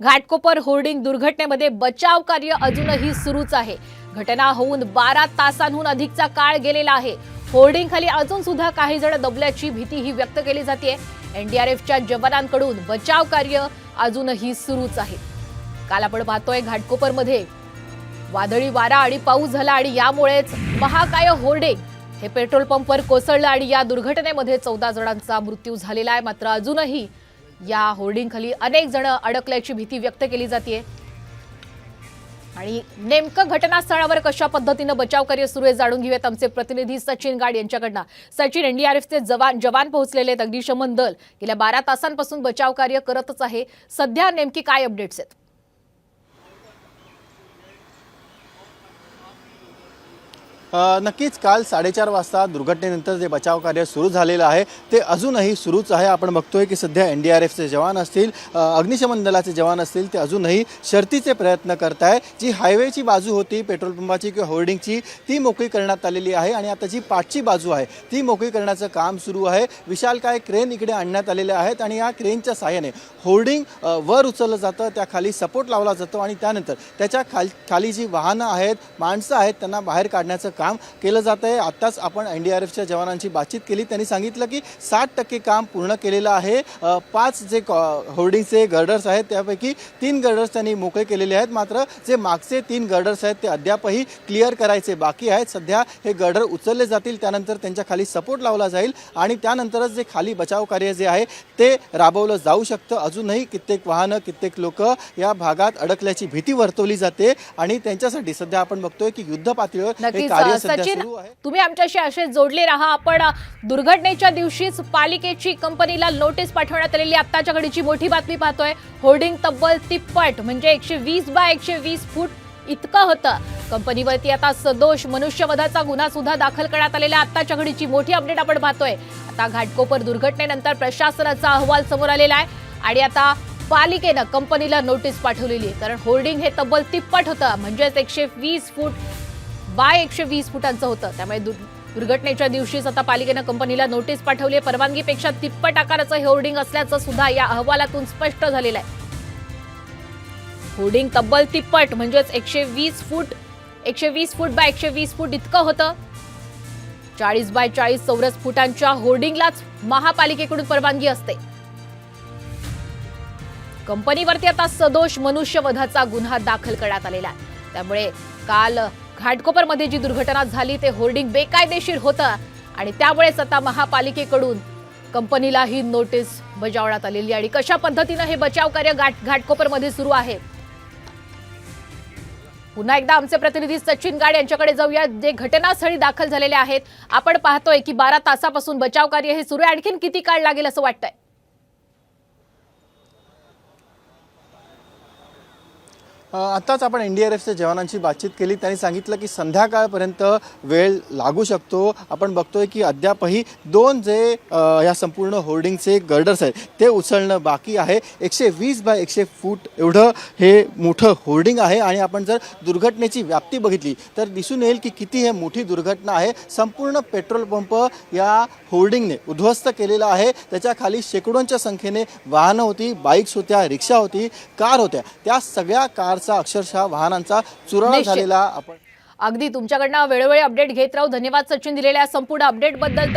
Ghatkopar hoarding दुर्घटनेमध्ये बचाव कार्य अजूनही सुरूच आहे. घटना होऊन बारा तासांहून अधिकचा काळ गेलेला आहे. होर्डिंग खाली अजून सुद्धा काही जण दबल्याची भीती ही व्यक्त केली जाते एनडीआरएफच्या जवानांकडून बचाव कार्य अजूनही सुरूच आहे. काल आपण पाहतोय घाटकोपरमध्ये वादळी वारा आणि पाऊस झाला आणि यामुळेच महाकाय होर्डिंग हे पेट्रोल पंपवर कोसळलं आणि या दुर्घटनेमध्ये चौदा जणांचा मृत्यू झालेला आहे. मात्र अजूनही या होर्डिंगखाली अनेक जण अडकल्याची भीती व्यक्त केली जाते आणि नेमकं घटनास्थळावर कशा पद्धतीनं बचाव कार्य सुरू आहे जाणून घेऊयात आमचे प्रतिनिधी सचिन गाड यांच्याकडनं. सचिन एनडीआरएफचे जवान जवान पोहोचलेले आहेत. अग्निशमन दल गेल्या बारा तासांपासून बचाव कार्य करतच आहे. सध्या नेमकी काय अपडेट्स आहेत? नक्कीच काल साडेचार वाजता दुर्घटनेनंतर जे बचाव कार्य सुरू झालेलं आहे ते अजूनही सुरूच आहे. आपण बघतोय की सध्या एन डी आर एफचे जवान असतील अग्निशमन दलाचे जवान असतील ते अजूनही शर्तीचे प्रयत्न करत आहे जी हायवेची बाजू होती पेट्रोल पंपाची किंवा होर्डिंगची ती मोकळी करण्यात आलेली आहे आणि आता जी पाठची बाजू आहे ती मोकळी करण्याचं काम सुरू आहे. विशाल काय क्रेन इकडे आणण्यात आलेले आहेत आणि या क्रेनच्या साहाय्याने होर्डिंग वर उचललं जातं त्या खाली सपोर्ट लावला जातो आणि त्यानंतर त्याच्या खाल खाली जी वाहनं आहेत माणसं आहेत त्यांना बाहेर काढण्याचं काम केलं जात आहे. आत्ताच आपण एन डी आर एफच्या जवानांची बातचीत केली. त्यांनी सांगितलं की साठ टक्के काम पूर्ण केलेलं आहे. पाच जे कॉ- होर्डिंगचे गर्डर्स आहेत त्यापैकी तीन गर्डर्स त्यांनी मोकळे केलेले आहेत. मात्र जे मागचे तीन गर्डर्स आहेत ते अद्यापही क्लिअर करायचे बाकी आहेत. सध्या हे गर्डर उचलले जातील. त्यानंतर त्यांच्या खाली सपोर्ट लावला जाईल आणि त्यानंतरच जे खाली बचाव कार्य जे आहे ते राबवलं जाऊ शकतं. अजूनही कित्येक वाहनं कित्येक लोक या भागात अडकल्याची भीती वर्तवली जाते आणि त्यांच्यासाठी सध्या आपण बघतोय की युद्ध पातळीवर कार्य अ, सध्या सचिन सुरू आहे. तुम्ही आमच्याशी असे जोडले राहा. आपण दुर्घटनेच्या दिवशीच पालिकेची कंपनीला नोटीस पाठवण्यात आलेली आत्ताच्या घडीची मोठी बातमी पाहतोय. होर्डिंग तब्बल तिप्पट म्हणजे एकशे वीस बाय एकशे वीस फूट इतकं होतं. कंपनीवरती आता सदोष मनुष्यवधाचा गुन्हा सुद्धा दाखल करण्यात आलेला. आत्ताच्या घडीची मोठी अपडेट आपण पाहतोय. आता घाटकोपर दुर्घटनेनंतर प्रशासनाचा अहवाल समोर आलेला आहे. आणि आता पालिकेनं कंपनीला नोटीस पाठवलेली आहे. कारण होर्डिंग हे तब्बल तिप्पट होतं. म्हणजेच एकशे वीस फूट बाय एकशे वीस फुटांचं होतं. त्यामुळे दुर्घटनेच्या दिवशीच आता पालिकेनं कंपनीला नोटीस पाठवली आहे परवानगीपेक्षा तिप्पट आकाराचं हे होर्डिंग असल्याचं सुद्धा या अहवालातून स्पष्ट झालेलं आहे. होर्डिंग तब्बल तिप्पट म्हणजेच एकशे वीस फूट एकशे वीस फूट बाय एकशे वीस फूट इतकं होतं. चाळीस बाय चाळीस चौरस फुटांच्या होर्डिंगलाच महापालिकेकडून परवानगी असते. कंपनीवरती आता सदोष मनुष्यवधाचा गुन्हा दाखल करण्यात आलेला आहे. त्यामुळे काल घाटकोपरमध्ये जी दुर्घटना झाली ते होर्डिंग बेकायदेशीर होतं. आणि त्यामुळेच आता महापालिकेकडून कंपनीला ही नोटीस बजावण्यात आलेली आणि कशा पद्धतीनं हे बचाव कार्य घाट घाटकोपरमध्ये सुरू आहे? पुन्हा एकदा आमचे प्रतिनिधी सचिन गाड यांच्याकडे जाऊया. जे घटनास्थळी दाखल झालेले आहेत आपण पाहतोय की बारा तासापासून बचाव कार्य हे सुरू आहे. आणखीन किती काळ लागेल असं वाटतंय? आत्ताच आपण एन डी आर एफच्या जवानांशी बातचीत केली. त्यांनी सांगितलं की संध्याकाळपर्यंत वेळ लागू शकतो. आपण बघतोय की अद्यापही दोन जे या संपूर्ण होर्डिंगचे गर्डर्स आहेत ते उचलणं बाकी आहे. एकशे वीस बाय एकशे फूट एवढं हे मोठं होर्डिंग आहे आणि आपण जर दुर्घटनेची व्याप्ती बघितली तर दिसून येईल की किती हे मोठी दुर्घटना आहे. संपूर्ण पेट्रोल पंप या होर्डिंगने उद्ध्वस्त केलेला आहे. त्याच्याखाली शेकडोंच्या संख्येने वाहनं होती बाईक्स होत्या रिक्षा होती कार होत्या. त्या सगळ्या कार कारचा अक्षरशः वाहनांचा निश्चित. झालेला आपण अगदी तुमच्याकडनं वेळोवेळी अपडेट घेत राहू धन्यवाद सचिन दिलेल्या संपूर्ण अपडेटबद्दल